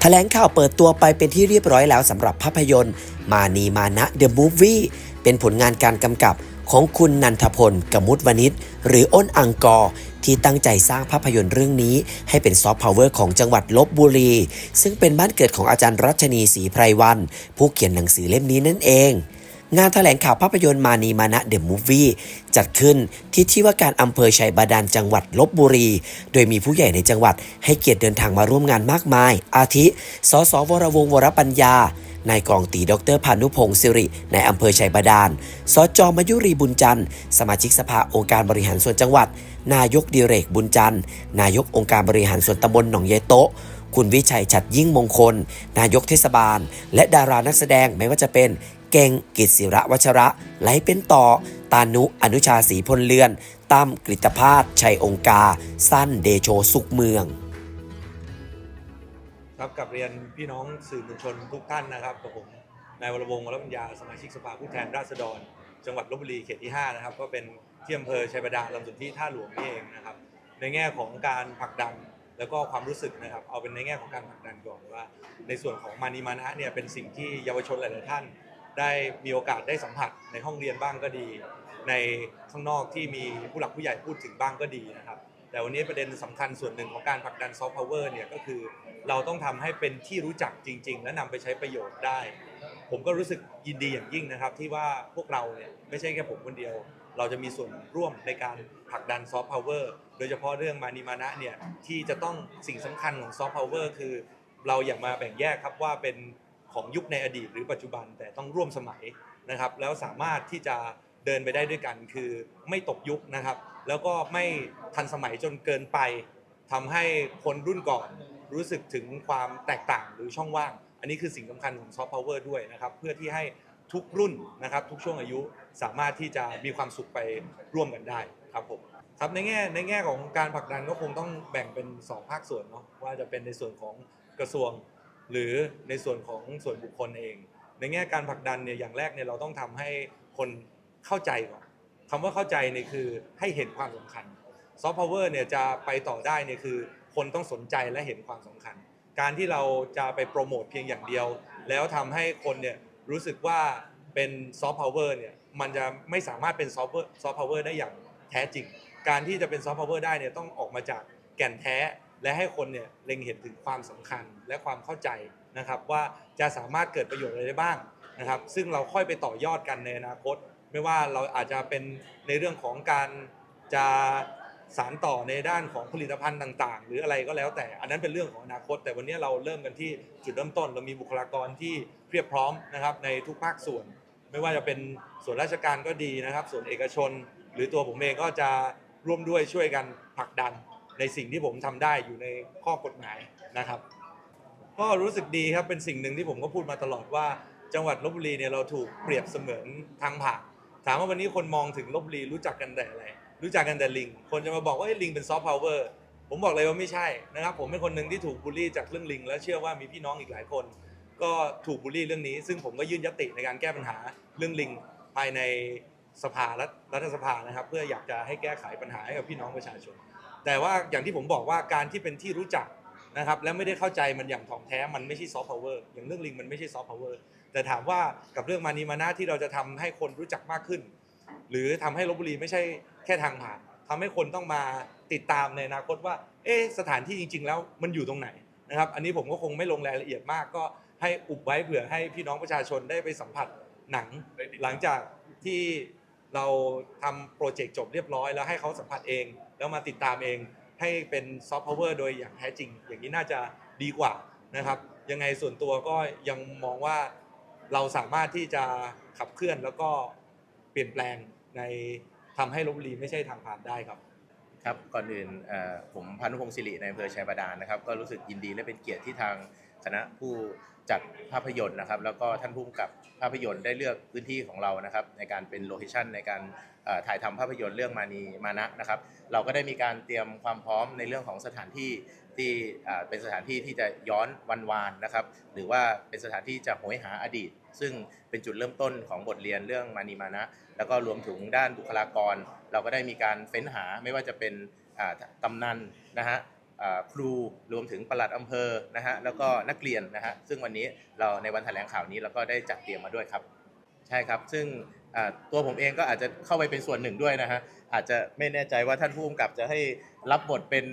แถลงข่าวเปิดตัวไปเป็นที่เรียบร้อยแล้วสำหรับภาพยนตร์ มานีมานะเดอะมูฟวี่เป็นผลงานการกำกับของคุณนันทพลกมุตวนิชหรืออ้นอังกอร์ที่ตั้งใจสร้างภาพยนตร์เรื่องนี้ ให้เป็นซอฟต์พาวเวอร์ของจังหวัดลบบุรี ซึ่งเป็นบ้านเกิดของอาจารย์รัชนีศรีไพรวัน ผู้เขียนหนังสือเล่มนี้นั่นเอง งานแถลงข่าวภาพยนตร์มานีมานะเดอะมูฟวี่จัดขึ้นที่ที่ว่าการอำเภอชัยบาดาลจังหวัดลบบุรี โดยมีผู้ใหญ่ในจังหวัดให้เกียรติเดินทางมาร่วมงานมากมาย อาทิ สสวรวงวรปัญญานายกองตีดรพานุพงศ์สิริในอำเภอชัยบาดาล สจมยุรีบุญจันทร์ สมาชิกสภาองค์การบริหารส่วนจังหวัด นายกดิเรกบุญจันทร์ นายกองค์การบริหารส่วนตำบลหนองเยโตะคุณวิชัยฉัดยิ่งมงคล นายกเทศบาล และดารานักแสดงไม่ว่าจะเป็น เก่งกิตศิระวัชระ ไหลเป็นต่อ ตานุอนุชาศรีพลเลือน ตั้มกฤตภาสชัยองค์กา สั้นเดโชสุขเมือง ครับกับเรียนพี่น้องสื่อมวลชนทุกท่านนะครับกับผมนายวรวงศ์วรปัญญาสมาชิกสภาผู้แทนราษฎร จังหวัดลบบุรีเขตที่ 5 นะครับ ก็เป็นที่อำเภอชัยบาดาลลำสุนที่ท่าหลวงนี่เองนะครับ ในแง่ของการผลักดันแล้วก็ความรู้สึกนะครับ เอาเป็นในแง่ของการผลักดันก่อนว่า ในส่วนของมานิมานะเนี่ยเป็นสิ่งที่เยาวชนหลาย ๆ ท่าน ได้มีโอกาสได้สัมผัสในห้องเรียนบ้างก็ดี ในข้างนอกที่มีผู้หลักผู้ใหญ่พูดถึงบ้างก็ดีนะครับ แต่วันนี้ประเด็นสำคัญส่วนหนึ่งของการผลักดันซอฟต์พาวเวอร์เนี่ยก็คือเราต้องทำให้เป็นที่รู้จักจริง ๆ และนำไปใช้ประโยชน์ได้ ผมก็รู้สึกยินดีอย่างยิ่งนะครับ ที่ว่าพวกเราเนี่ยไม่ใช่แค่ผมคนเดียว เราจะมีส่วนร่วมในการผลักดันซอฟต์พาวเวอร์โดยเฉพาะเรื่องมานิมานะเนี่ยที่จะต้องสิ่งสำคัญของซอฟต์พาวเวอร์คือ เราอย่ามาแบ่งแยกครับว่าเป็น ของยุคในอดีตหรือปัจจุบันแต่ต้องร่วมสมัยนะครับ แล้วสามารถที่จะเดินไปได้ด้วยกัน คือไม่ตกยุคนะครับ แล้วก็ไม่ทันสมัยจนเกินไปทำให้คนรุ่นก่อนรู้สึกถึงความแตกต่างหรือช่องว่าง อันนี้คือสิ่งสำคัญของซอฟต์พาวเวอร์ด้วยนะครับ เพื่อที่ให้ทุกรุ่นนะครับ ทุกช่วงอายุสามารถที่จะมีความสุขไปร่วมกันได้ครับผมครับในแง่ในแง่ของการผลักดันก็คงต้องแบ่งเป็น 2 ภาคส่วนเนาะว่าจะเป็นในส่วนของกระทรวง หรือในส่วนของส่วนบุคคลเอง ในแง่การผลักดันเนี่ยอย่างแรกเนี่ยเราต้องทำให้คนเข้าใจก่อนคำว่าเข้าใจเนี่ยคือให้เห็นความสำคัญซอฟต์พาวเวอร์เนี่ยจะไปต่อได้เนี่ยคือ คนต้องสนใจและเห็นความสำคัญ การที่เราจะไปโปรโมทเพียงอย่างเดียว แล้วทำให้คนเนี่ยรู้สึกว่าเป็นซอฟต์พาวเวอร์เนี่ยมันจะไม่สามารถเป็นซอฟต์ซอฟต์พาวเวอร์ได้อย่างแท้จริง การที่จะเป็นซอฟต์พาวเวอร์ได้เนี่ยต้องออกมาจากแก่นแท้ และให้คนเนี่ยเล็งเห็นถึงความสำคัญและความเข้าใจนะครับว่าจะสามารถเกิดประโยชน์อะไรได้บ้างนะครับซึ่งเราค่อยไปต่อยอดกันในอนาคต ไม่ว่าเราอาจจะเป็นในเรื่องของการจะสารต่อในด้านของผลิตภัณฑ์ต่างๆ หรืออะไรก็แล้วแต่อันนั้นเป็นเรื่องของอนาคต แต่วันนี้เราเริ่มกันที่จุดเริ่มต้น เรามีบุคลากรที่เพียบพร้อมนะครับในทุกภาคส่วน ไม่ว่าจะเป็นส่วนราชการก็ดีนะครับ ส่วนเอกชน หรือตัวผมเองก็จะร่วมด้วยช่วยกันผลักดัน ในสิ่งที่ผมทำได้อยู่ในข้อกฎหมายนะครับ ก็รู้สึกดีครับเป็นสิ่งหนึ่งที่ผมก็พูดมาตลอดว่า จังหวัดลบบุรีเนี่ยเราถูกเปรียบเสมือนทางผ่านถามว่าวันนี้คนมองถึงลบบุรีรู้จักกันแต่อะไรรู้จักกันแต่ลิง คนจะมาบอกว่าเอ้ลิงเป็นซอฟต์พาวเวอร์ผมบอกเลยว่าไม่ใช่นะครับ ผมเป็นคนหนึ่งที่ถูกบูลลี่จากเรื่องลิง และเชื่อว่ามีพี่น้องอีกหลายคน ก็ถูกบูลลี่เรื่องนี้ ซึ่งผมก็ยื่นยติในการแก้ปัญหาเรื่องลิงภายในสภารัฐสภานะครับ เพื่ออยากจะให้แก้ไขปัญหาให้กับพี่น้องประชาชนแต่ว่าอย่างที่ผมบอกว่าการที่เป็นที่รู้จักนะครับและไม่ได้เข้าใจมันอย่างถ่องแท้มันไม่ใช่ซอฟต์พาวเวอร์อย่างเรื่องลิงมันไม่ใช่ซอฟต์พาวเวอร์แต่ถามว่ากับเรื่องมานีมานะที่เราจะทำให้คนรู้จักมากขึ้น หรือทำให้ลบบุรีไม่ใช่แค่ทางผ่านทำให้คนต้องมาติดตามในอนาคตว่า เอ๊ะสถานที่จริง ๆ แล้วมันอยู่ตรงไหนนะครับอันนี้ผมก็คงไม่ลงรายละเอียดมาก ก็ให้อุบไว้เผื่อให้พี่น้องประชาชนได้ไปสัมผัสหนังหลังจากที่เราทำโปรเจกต์จบเรียบร้อยแล้วให้เขาสัมผัสเอง แล้วมาติดตามเองให้เป็นซอฟต์พาวเวอร์โดยอย่างแท้จริง อย่างนี้น่าจะดีกว่านะครับ ยังไงส่วนตัวก็ยังมองว่าเราสามารถที่จะขับเคลื่อนแล้วก็เปลี่ยนแปลงในทำให้ลบบุรีไม่ใช่ทางผ่านได้ครับครับก่อนอื่นผมพานุพงศ์สิริในอำเภอชัยบาดาลนะครับ ก็รู้สึกยินดีและเป็นเกียรติที่ทางคณะผู้ จัดภาพยนตร์นะครับ แล้วก็ท่านผู้กำกับภาพยนตร์ได้เลือกพื้นที่ของเรานะครับ ในการเป็นโลเคชันในการถ่ายทำภาพยนตร์เรื่องมานีมานะนะครับ เราก็ได้มีการเตรียมความพร้อมในเรื่องของสถานที่ที่เป็นสถานที่ที่จะย้อนวันวานนะครับ หรือว่าเป็นสถานที่จะโหยหาอดีต ซึ่งเป็นจุดเริ่มต้นของบทเรียนเรื่องมานีมานะ แล้วก็รวมถึงด้านบุคลากร เราก็ได้มีการเฟ้นหาไม่ว่าจะเป็นตำนันนะฮะ ครูรวมถึงปลัดอำเภอนะฮะแล้วก็นักเรียนนะฮะซึ่งวันนี้เราในวันแถลงข่าวนี้เราก็ได้จัดเตรียมมาด้วยครับ ใช่ครับซึ่งตัวผมเองก็อาจจะเข้าไปเป็นส่วนหนึ่งด้วยนะฮะอาจจะไม่แน่ใจว่าท่านผู้กำกับจะให้รับบทเป็น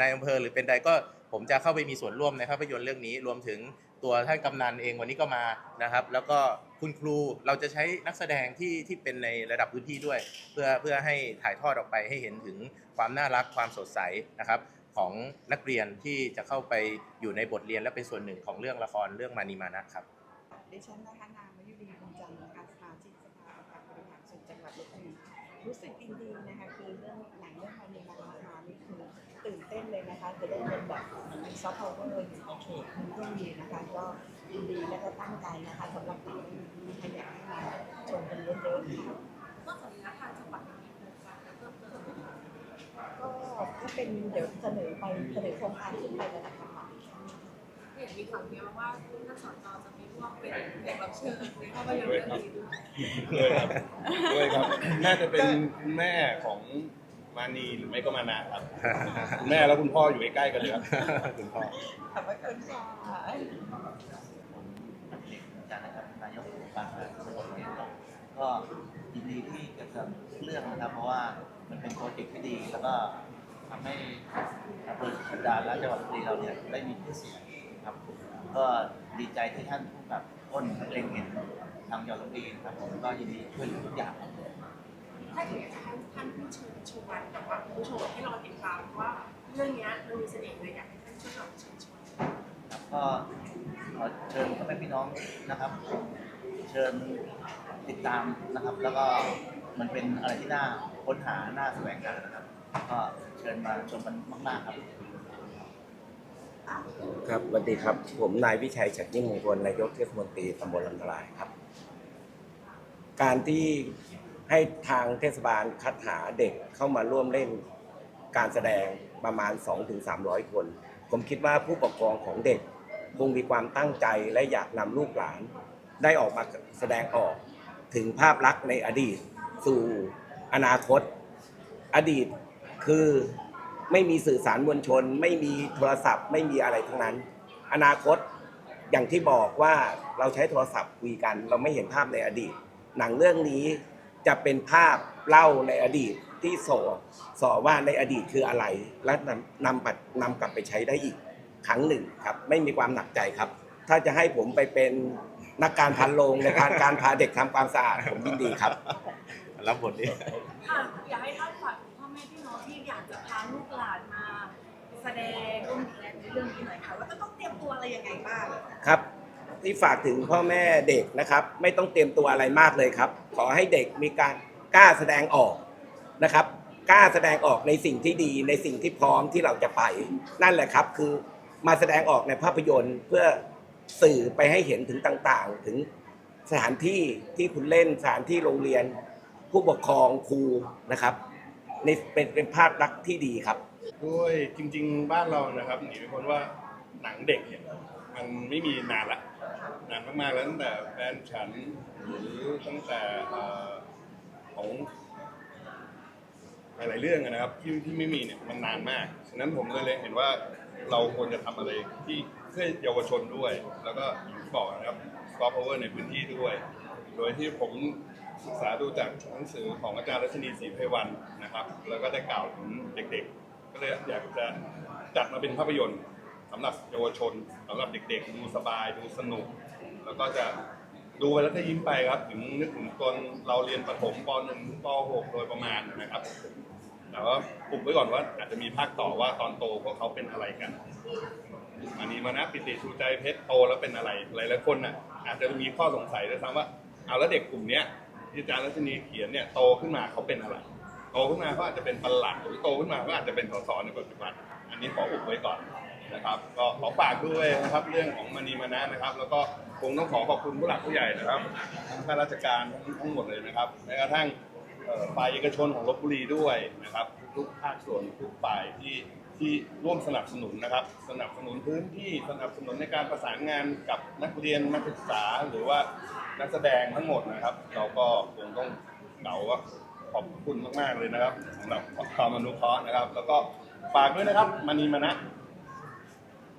นายอำเภอหรือเป็นใดก็ผมจะเข้าไปมีส่วนร่วมในภาพยนตร์เรื่องนี้รวมถึงตัวท่านกำนันเองวันนี้ก็มานะครับ แล้วก็คุณครูเราจะใช้นักแสดงที่ที่เป็นในระดับพื้นที่ด้วย เพื่อเพื่อให้ถ่ายทอดออกไปให้เห็นถึงความน่ารักความสดใสนะครับ ของนักเรียนที่จะเข้าไปอยู่ในบทเรียนและเป็นส่วนหนึ่งของเรื่องละครเรื่องมานีมานะครับดิฉันนะคะนางมยุรีบุญจันทร์นะคะสมาชิกสภาองค์การบริหารส่วนจังหวัดลบบุรีรู้สึกยินดีนะคะคือเรื่องหนังเรื่องมานีมานะมานี่คือตื่นเต้นเลยนะคะจะได้เป็นแบบซอฟต์พาวเวอร์อยู่ในเขตพื้นที่นะคะก็ดีและก็ตั้งใจนะคะสำหรับหนังเรื่องนี้ค่ะอยากให้มาชมกันเยอะๆค่ะ เป็นเดี๋ยวเสนอไปเสนอโครงการขึ้นไประดับจังหวัดเห็นมีข่าวเนี้ยว่าท่านสจจะมีร่วมเป็นแขกรับเชิญในภาพยนตร์เรื่องนี้ด้วยด้วยครับด้วยครับ น่าจะเป็นคุณแม่ของมานีหรือไม่ก็มานาครับคุณแม่แล้วคุณพ่ออยู่ใกล้ๆกันเลยครับคุณพ่อขอบพระคุณค่ะอาจารย์นะครับนายกองค์การบริหารส่วนจังหวัดเนี่ยก็ยินดีที่เกี่ยวกับเรื่องนะครับ เพราะว่ามันเป็นโปรเจกต์ที่ดีแล้วก็ ทำให้อำเภอสุดาและจังหวัดลบบุรีเราเนี่ยได้มีชื่อเสียงครับ ก็ดีใจที่ท่านผู้กับอ้นเล็งเห็นทางจังหวัดลบบุรีนครับผมก็ยินดีช่วยเหลือทุกอย่างถ้าอย่างนั้นท่านท่านผู้ชิญชวนแต่ว่าผู้ชมให้รอติดตามว่าเรื่องนี้มันมีเสน่ห์เลยอยากให้ท่านช่วยเราเชิญชวนครับก็ขอเชิญพ่อแม่พี่น้องนะครับ เชิญติดตามนะครับ แล้วก็มันเป็นอะไรที่น่าค้นหาน่าแสวงหานะครับ ก็เชิญมาชมกันมากๆครับ ครับสวัสดีครับ ผมนายวิชัยฉัตรยิ่งมงคลนายกเทศมนตรีตำบลลำนาลายครับ การที่ให้ทางเทศบาลคัดหาเด็กเข้ามาร่วมเล่นการแสดงประมาณ 2-300 คน ผมคิดว่าผู้ปกครองของเด็กคงมีความตั้งใจและอยากนำลูกหลาน ได้ออกมาแสดงออกถึงภาพลักษณ์ในอดีต สู่อนาคต อดีต คือไม่มีสื่อสารมวลชน ไม่มีโทรศัพท์ ไม่มีอะไรทั้งนั้น อนาคตอย่างที่บอกว่าเราใช้โทรศัพท์คุยกัน เราไม่เห็นภาพในอดีต หนังเรื่องนี้จะเป็นภาพเล่าในอดีตที่สอสอว่าในอดีตคืออะไร และนำนำปัดนำกลับไปใช้ได้อีกครั้งหนึ่งครับ ไม่มีความหนักใจครับ ถ้าจะให้ผมไปเป็นนักการพันโรงในการการพาเด็กทำความสะอาดผมยินดีครับ รับบทนี้ค่ะอยากให้ท่านฝากถึงพ่อ แม่พี่น้องที่อยากจะพาลูกหลานมา แสดงร่วมแสดงในเรื่องนี้หน่อยค่ะว่าจะต้องเตรียมตัวอะไรยังไงบ้างครับที่ฝากถึงพ่อแม่เด็กนะครับ ไม่ต้องเตรียมตัวอะไรมากเลยครับ ขอให้เด็กมีการกล้าแสดงออกนะครับ กล้าแสดงออกในสิ่งที่ดีในสิ่งที่พร้อมที่เราจะไป นั่นแหละครับคือมาแสดงออกในภาพยนตร์เพื่อสื่อไปให้เห็นถึงต่างๆ ถึงสถานที่ที่คุณเล่นสถานที่โรงเรียน ผู้ปกครองครูนะครับ ในเป็นเป็นภาพลักษณ์ที่ดีครับ ด้วยจริง ๆ บ้านเรานะครับหนีไม่พ้นว่าหนังเด็กเนี่ยมันไม่มีนานละนานมากๆแล้วตั้งแต่แฟนฉันหรือตั้งแต่เอ่อของหลายๆเรื่องอะนะครับที่ที่ไม่มีเนี่ยมันนานมาก ฉะนั้นผมเลยเลยเห็นว่าเราควรจะทำอะไรที่เพื่อเยาวชนด้วย แล้วก็อย่างที่บอกนะครับซอฟต์พาวเวอร์ในพื้นที่ด้วย โดยที่ผม ศึกษาดูจากหนังสือของอาจารย์รัชนีศรีไพวันนะครับ แล้วก็ได้กล่าวถึงเด็กๆ ก็เลยอยากจะจัดมาเป็นภาพยนตร์สำหรับเยาวชนสำหรับเด็กๆ ดูสบายดูสนุก แล้วก็จะดูไปแล้วก็ยิ้มไปครับ ถึงนึกถึงตอนเราเรียนประถมป .1 ถึงป .6 โดยประมาณนะครับแต่ว่าปุบไว้ก่อนว่าอาจจะมีภาคต่อว่าตอนโตพวกเขาเป็นอะไรกัน อันนี้มานะปิติชูใจเพชรโตแล้วเป็นอะไรหลายๆคนน่ะอาจจะมีข้อสงสัยด้วยซ้ำว่าเอาแล้วเด็กกลุ่มเนี้ย ที่อาจารย์รัชนีเขียนเนี่ยโตขึ้นมาเขาเป็นอะไร โตขึ้นมาเขาอาจจะเป็นปลัดหรือโตขึ้นมาเขาอาจจะเป็นสสในปัจจุบันอันนี้ขออุบไว้ก่อนนะครับ ก็ขอฝากด้วยนะครับเรื่องของมณีมานะนะครับ แล้วก็คงต้องขอขอบคุณผู้หลักผู้ใหญ่นะครับทั้งข้าราชการทั้งหมดเลยนะครับแม้กระทั่งฝ่ายเอกชนของลบบุรีด้วยนะครับ ทุกภาคส่วนทุกฝ่ายที่ที่ร่วมสนับสนุนนะครับ สนับสนุนพื้นที่สนับสนุนในการประสานงานกับนักเรียนนักศึกษาหรือว่านักแสดงทั้งหมดนะครับ เราก็คงต้องเดาว่าขอบคุณมากๆเลยนะครับสำหรับความอนุเคราะห์นะครับ แล้วก็ฝากด้วยนะครับมานีมานะ